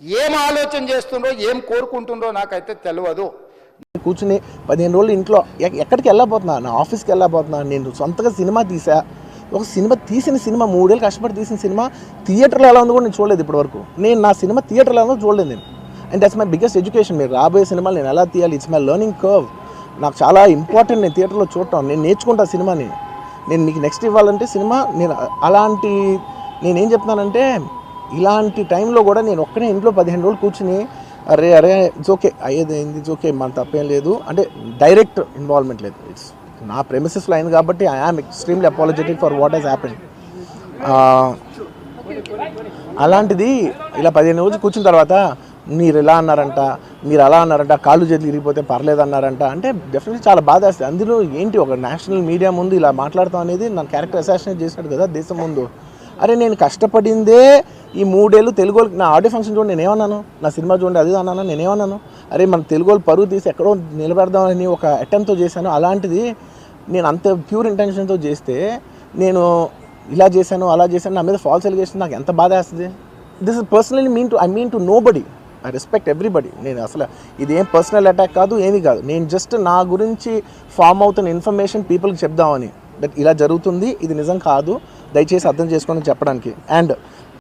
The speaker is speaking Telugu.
ఏం ఆలోచన చేస్తుండ్రో ఏం కోరుకుంటుండ్రో నాకైతే తెలియదు కూర్చుని పదిహేను రోజులు ఇంట్లో ఎక్కడికి వెళ్ళబోతున్నా? నా ఆఫీస్కి వెళ్ళబోతున్నా? నేను సొంతగా సినిమా తీసా. ఒక సినిమా తీసిన సినిమా మూడేళ్ళు కష్టపడి తీసిన సినిమా థియేటర్లో ఎలా ఉందో కూడా నేను చూడలేదు ఇప్పటివరకు. నేను నా సినిమా థియేటర్లో ఎలా చూడలేదు నేను. And that's my biggest education మీరు రాబోయే సినిమాలు నేను ఎలా తీయాలి? ఇట్స్ మై లెర్నింగ్ కర్వ్ నాకు చాలా ఇంపార్టెంట్ నేను థియేటర్లో చూడటం. నేను నేర్చుకుంటా సినిమాని. నేను మీకు నెక్స్ట్ ఇవ్వాలంటే సినిమా నేను అలాంటి నేనేం చెప్తున్నానంటే ఇలాంటి టైంలో కూడా నేను ఒక్కనే ఇంట్లో పదిహేను రోజులు కూర్చుని అరే అరే ఇట్స్ ఓకే అయ్యేది అయింది ఇట్స్ ఓకే మన తప్పేం లేదు. అంటే డైరెక్ట్ ఇన్వాల్వ్మెంట్ లేదు. ఇట్స్ నా ప్రెమిసెస్లో అయింది కాబట్టి I am extremely apologetic for what he's happen అలాంటిది ఇలా పదిహేను రోజులు కూర్చున్న తర్వాత మీరు ఇలా అన్నారంట మీరు అలా అన్నారంట కాళ్ళు చేతులు ఇరిగిపోతే పర్లేదు అన్నారంట అంటే డెఫినెట్లీ చాలా బాధ వేస్తుంది. అందులో ఏంటి ఒక నేషనల్ మీడియా ముందు ఇలా మాట్లాడతాం అనేది నా క్యారెక్టర్ అసాసినేట్ చేసినట్టు కదా దేశం ముందు. అరే నేను కష్టపడిందే ఈ మూడేళ్ళు తెలుగు వాళ్ళకి. నా ఆడియో ఫంక్షన్ చూడండి నేనేమన్నాను? నా సినిమా చూడండి అది అన్నాను నేనేమన్నాను? అరే మన తెలుగు వాళ్ళు పరువు తీసి ఎక్కడో నిలబెడదామని ఒక అటెంప్ట్తో చేశాను. అలాంటిది నేను అంత ప్యూర్ ఇంటెన్షన్తో చేస్తే నేను ఇలా చేశాను అలా చేశాను నా మీద ఫాల్స్ ఎలిగేషన్ నాకు ఎంత బాధ వేస్తుంది? This is personally mean to I mean to nobody I respect everybody నేను అసలు ఇది ఏం పర్సనల్ అటాక్ కాదు ఏమీ కాదు. నేను జస్ట్ నా గురించి ఫామ్ అవుతున్న ఇన్ఫర్మేషన్ పీపుల్కి చెప్దామని. దట్ ఇలా జరుగుతుంది ఇది నిజం కాదు. దయచేసి అర్థం చేసుకోండి చెప్పడానికి. అండ్